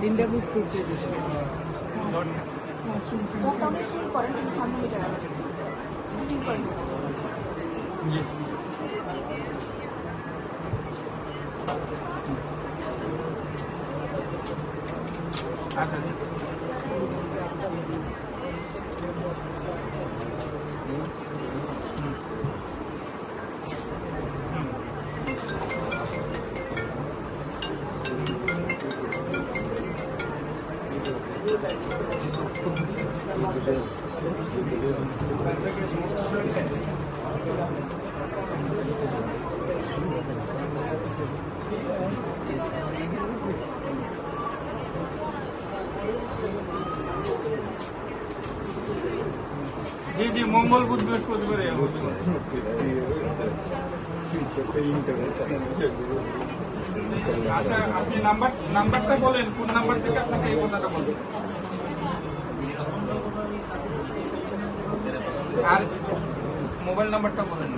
তিনটা বুঝতেছি লকডাউনে জি জি মঙ্গল বুধ বৃহস্পতিবার। আচ্ছা আপনি নাম্বার, নাম্বারটা বলেন কোন নাম্বার থেকে আপনাকে এই কথাটা বলবেন আর মোবাইল নাম্বারটা বলেন।